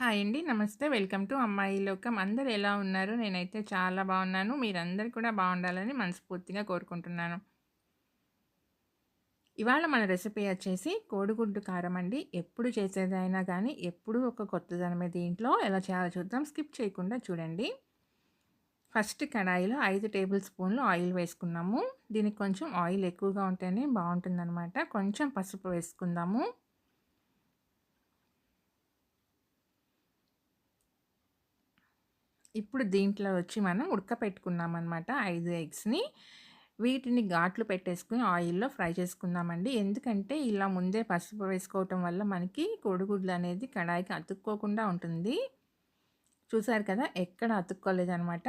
Hi అండి. నమస్తే. Welcome to అమ్మాయి లోకం. అందరు ఎలా ఉన్నారు? నేనైతే చాలా బాగున్నాను. మీరందరూ కూడా బాగుండాలని మనస్ఫూర్తిగా కోరుకుంటున్నాను. ఇవాళ మన రెసిపీ వచ్చేసి కోడిగుడ్డు కారం అండి. ఎప్పుడు చేసేదైనా కానీ ఎప్పుడు ఒక కొత్తదనమే దీంట్లో. ఎలా చేయాలో చూద్దాం. స్కిప్ చేయకుండా చూడండి. ఫస్ట్ కడాయిలో ఐదు టేబుల్ స్పూన్లు ఆయిల్ వేసుకున్నాము. దీనికి కొంచెం ఆయిల్ ఎక్కువగా ఉంటేనే బాగుంటుందన్నమాట కొంచెం పసుపు వేసుకుందాము. ఇప్పుడు దీంట్లో వచ్చి మనం ఉడకపెట్టుకున్నామనమాట 5 ఎగ్స్‌ని. వీటిని ఘాట్లు పెట్టేసుకొని ఆయిల్‌లో ఫ్రై చేసుకుందామండి. ఎందుకంటే ఇలా ముందే పసుపు వేసుకోవటం వల్ల మనకి కోడిగుడ్లు అనేది కడాయికి అతుక్కోకుండా ఉంటుంది. చూసారు కదా! ఎక్కడ అతుక్కోలేదనమాట.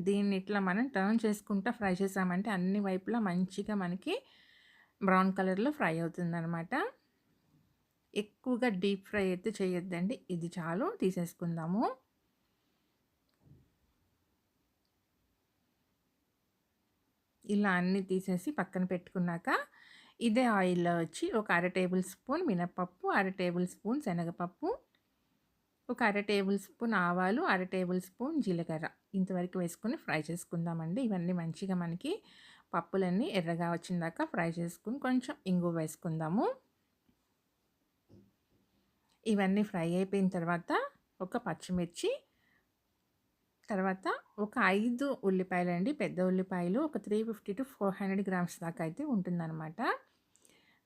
దీన్ని ఇట్లా మనం టర్న్ చేసుకుంటా ఫ్రై చేసామంటే అన్ని వైపులా మంచిగా మనకి బ్రౌన్ కలర్‌లో ఫ్రై అవుతుందనమాట. ఎక్కువగా డీప్ ఫ్రై అయితే చేయొద్దండి. ఇది చాలు తీసేసుకుందాము. ఇలా అన్నీ తీసేసి పక్కన పెట్టుకున్నాక ఇదే ఆయిల్‌లో వచ్చి ఒక అర టేబుల్ స్పూన్ మినపప్పు, అర టేబుల్ స్పూన్ శనగపప్పు, ఒక అర టేబుల్ స్పూన్ ఆవాలు, అర టేబుల్ స్పూన్ జీలకర్ర ఇంతవరకు వేసుకొని ఫ్రై చేసుకుందామండి. ఇవన్నీ మంచిగా మనకి పప్పులన్నీ ఎర్రగా వచ్చిందాక ఫ్రై చేసుకుని కొంచెం ఇంగువ వేసుకుందాము. ఇవన్నీ ఫ్రై అయిపోయిన తర్వాత ఒక పచ్చిమిర్చి తర్వాత ఒక 5 ఉల్లిపాయలండి. పెద్ద ఉల్లిపాయలు ఒక 350-400 గ్రామ్స్ దాకా అయితే ఉంటుందనమాట.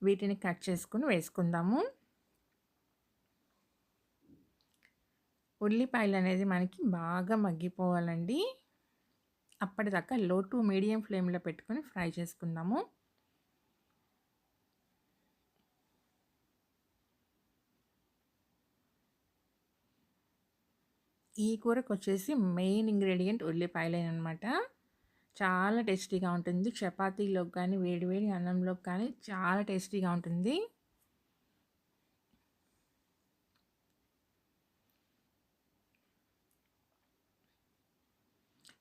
వీటిని కట్ చేసుకుని వేసుకుందాము. ఉల్లిపాయలు అనేది మనకి బాగా మగ్గిపోవాలండి. అప్పటిదాకా లో టు మీడియం ఫ్లేమ్‌లో పెట్టుకొని ఫ్రై చేసుకుందాము. ఈ కూరకొచ్చేసి మెయిన్ ఇంగ్రీడియంట్ ఉల్లిపాయలేనమాట చాలా టేస్టీగా ఉంటుంది. చపాతీలోకి కానీ, వేడివేడి అన్నంలోకి కానీ చాలా టేస్టీగా ఉంటుంది.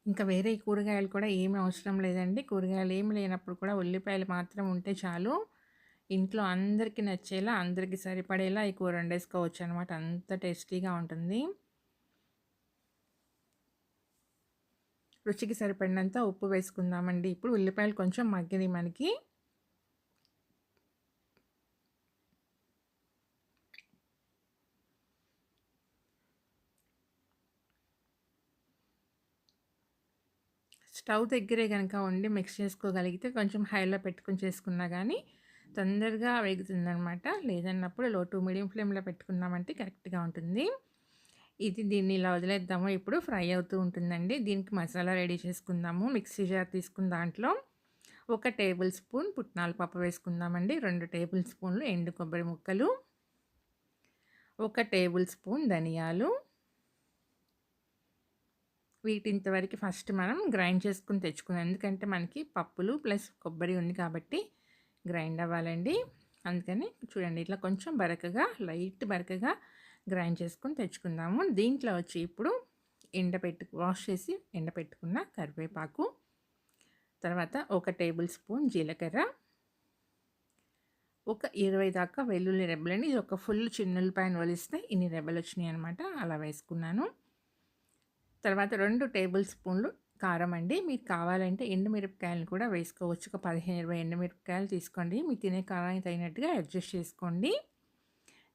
ఇంకా వేరే కూరగాయలు కూడా ఏమి అవసరం లేదండి. కూరగాయలు ఏమి లేనప్పుడు కూడా ఉల్లిపాయలు మాత్రం ఉంటే చాలు. ఇంట్లో అందరికీ నచ్చేలా, అందరికి సరిపడేలా ఈ కూర వండేసుకోవచ్చనమాట. అంత టేస్టీగా ఉంటుంది. రుచికి సరిపడినంత ఉప్పు వేసుకుందామండి. ఇప్పుడు ఉల్లిపాయలు కొంచెం మగ్గినయి మనకి. స్టవ్ దగ్గరే కనుక ఉండి మిక్స్ చేసుకోగలిగితే కొంచెం హైలో పెట్టుకుని చేసుకున్నా కానీ తొందరగా వేగుతుందనమాట. లేదన్నప్పుడు లో టు మీడియం ఫ్లేమ్‌లో పెట్టుకున్నామంటే కరెక్ట్‌గా ఉంటుంది. ఇది దీన్ని ఇలా వదిలేద్దాము. ఇప్పుడు ఫ్రై అవుతూ ఉంటుందండి. దీనికి మసాలా రెడీ చేసుకుందాము. మిక్సీ జార్ తీసుకుని దాంట్లో ఒక టేబుల్ స్పూన్ పుట్నాల పప్పు వేసుకుందామండి. రెండు టేబుల్ స్పూన్లు ఎండు కొబ్బరి ముక్కలు, ఒక టేబుల్ స్పూన్ ధనియాలు వీటింతవరకు ఫస్ట్ మనం గ్రైండ్ చేసుకుని తెచ్చుకుందాం. ఎందుకంటే మనకి పప్పులు ప్లస్ కొబ్బరి ఉంది కాబట్టి గ్రైండ్ అవ్వాలండి. అందుకని చూడండి ఇట్లా కొంచెం బరకగా లైట్ బరకగా గ్రైండ్ చేసుకొని తెచ్చుకుందాము. దీంట్లో వచ్చి ఇప్పుడు ఎండపెట్టు వాష్ చేసి ఎండపెట్టుకున్న కరివేపాకు, తర్వాత ఒక టేబుల్ స్పూన్ జీలకర్ర, ఒక 20 దాకా వెల్లుల్లి రెబ్బలండి. ఇది ఒక ఫుల్ చిన్నుల పైన వలిస్తే ఇన్ని రెబ్బలు వచ్చినాయి అనమాట. అలా వేసుకున్నాను. తర్వాత రెండు టేబుల్ స్పూన్లు కారం అండి. మీకు కావాలంటే ఎండుమిరపకాయలను కూడా వేసుకోవచ్చు. ఒక 15, 20 ఎండుమిరపకాయలు తీసుకోండి. మీ తినే కారానికి తగినట్టుగా అడ్జస్ట్ చేసుకోండి.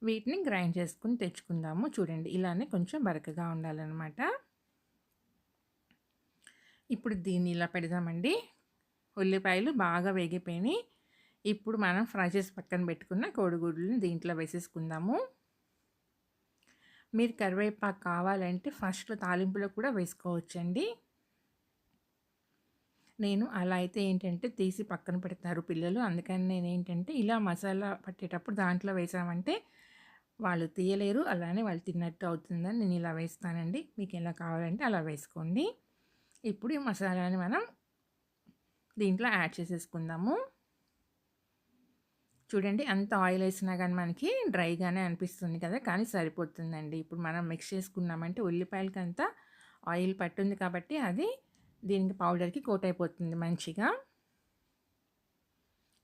వీటిని గ్రైండ్ చేసుకుని తెచ్చుకుందాము. చూడండి ఇలానే కొంచెం బరకగా ఉండాలన్నమాట ఇప్పుడు దీన్ని ఇలా పెడదామండి. ఉల్లిపాయలు బాగా వేగిపోయినాయి. ఇప్పుడు మనం ఫ్రై చేసి పక్కన పెట్టుకున్న కోడిగుడ్లని దీంట్లో వేసేసుకుందాము. మీరు కరివేపాకు కావాలంటే ఫస్ట్ తాలింపులో కూడా వేసుకోవచ్చండి. నేను అలా అయితే ఏంటంటే తీసి పక్కన పెడతారు పిల్లలు. అందుకని నేను ఏంటంటే ఇలా మసాలా పట్టేటప్పుడు దాంట్లో వేసామంటే వాళ్ళు తీయలేరు. అలానే వాళ్ళు తిన్నట్టు అవుతుందని నేను ఇలా వేస్తానండి. మీకు ఎలా కావాలంటే అలా వేసుకోండి. ఇప్పుడు ఈ మసాలాని మనం దీంట్లో యాడ్ చేసేసుకుందాము. చూడండి అంత ఆయిల్ వేసినా కానీ మనకి డ్రైగానే అనిపిస్తుంది కదా! కానీ సరిపోతుందండి. ఇప్పుడు మనం మిక్స్ చేసుకున్నామంటే ఉల్లిపాయలకంతా ఆయిల్ పట్టుంది కాబట్టి అది దీనికి పౌడర్‌కి కోట్ అయిపోతుంది మంచిగా.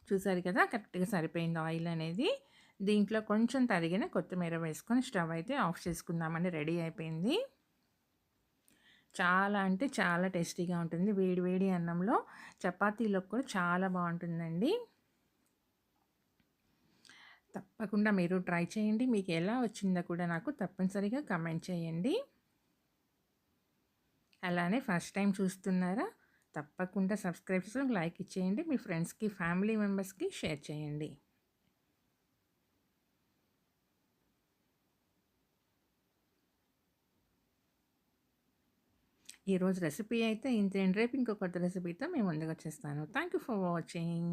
చూసారు కదా! కరెక్ట్‌గా సరిపోయింది ఆయిల్ అనేది. దీంట్లో కొంచెం తరిగిన కొత్తిమీర వేసుకొని స్టవ్ అయితే ఆఫ్ చేసుకుందామండి. రెడీ అయిపోయింది. చాలా అంటే చాలా టేస్టీగా ఉంటుంది. వేడి వేడి అన్నంలో చపాతీలో కూడా చాలా బాగుంటుందండి. తప్పకుండా మీరు ట్రై చేయండి. మీకు ఎలా వచ్చిందో కూడా నాకు తప్పనిసరిగా కమెంట్ చేయండి. అలానే ఫస్ట్ టైం చూస్తున్నారా? తప్పకుండా సబ్స్క్రైబ్ లైక్ ఇచ్చేయండి. మీ ఫ్రెండ్స్కి ఫ్యామిలీ మెంబర్స్కి షేర్ చేయండి. ఈరోజు రెసిపీ అయితే ఇంతేంటి రేపు ఇంకొక కొత్త రెసిపీతో మేము ముందుకు వచ్చేస్తాను. Thank you for watching